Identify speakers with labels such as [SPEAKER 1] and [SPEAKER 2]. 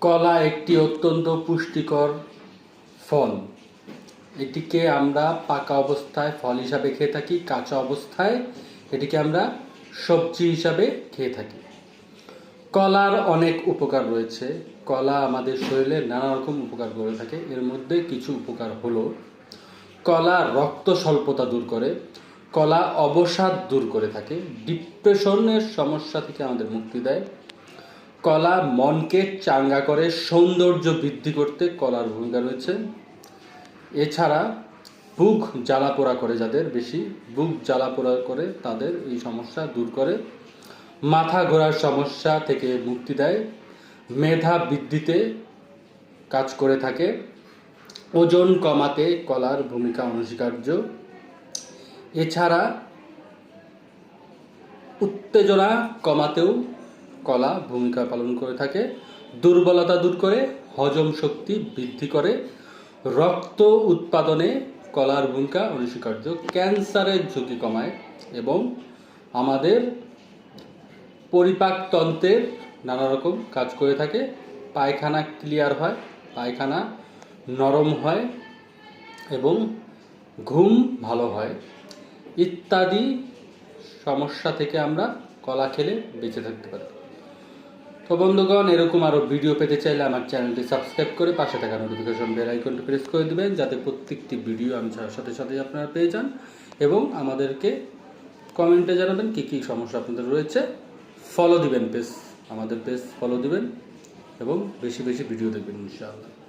[SPEAKER 1] কলা একটি অত্যন্ত পুষ্টিকর ফল। এটিকে আমরা পাকা অবস্থায় ফল হিসাবে খেয়ে থাকি, কাঁচা অবস্থায় এটিকে আমরা সবজি হিসাবে খেয়ে থাকি। কলার অনেক উপকার রয়েছে। কলা আমাদের শরীরে নানা রকম উপকার করে থাকে। এর মধ্যে কিছু উপকার হলো, কলা রক্ত স্বল্পতা দূর করে, কলা অবসাদ দূর করে থাকে, ডিপ্রেশনের সমস্যা থেকে আমাদের মুক্তি দেয় কলা মনকে চাঙ্গা করে, সৌন্দর্য বৃদ্ধি করতে কলার ভূমিকা রয়েছে। এছাড়া বুক জ্বালা পোড়া করে যাদের বেশি, বুক জ্বালা পোড়া করে তাদের এই সমস্যা দূর করে। মাথা ঘোরার সমস্যা থেকে মুক্তি দেয়। মেধা বৃদ্ধিতে কাজ করে থাকে। ওজন কমাতে কলার ভূমিকা অনস্বীকার্য। এছাড়া উত্তেজনা কমাতেও কলা ভূমিকা পালন করে থাকে, দুর্বলতা দূর করে, হজম শক্তি বৃদ্ধি করে, রক্ত উৎপাদনে কলার ভূমিকা অনস্বীকার্য, ক্যান্সারের ঝুঁকি কমায় এবং আমাদের পরিপাকতন্ত্রের নানা রকম কাজ করে থাকে। পায়খানা ক্লিয়ার হয়, পায়খানা নরম হয় এবং ঘুম ভালো হয়। ইত্যাদি সমস্যা থেকে আমরা কলা খেলে বেঁচে থাকতে পারি। তো বন্ধুগণ, এরকম আরও ভিডিও পেতে চাইলে আমার চ্যানেলটি সাবস্ক্রাইব করে পাশে থাকা নোটিফিকেশন বেল আইকনটি প্রেস করে দেবেন, যাতে প্রত্যেকটি ভিডিও আমি সাথে সাথে আপনারা পেয়ে যান। এবং আমাদেরকে কমেন্টে জানাবেন কী কী সমস্যা আপনাদের রয়েছে। ফলো দিবেন পেজ আমাদের পেজ ফলো দিবেন এবং বেশি বেশি ভিডিও দেখবেন, ইনশাআল্লাহ।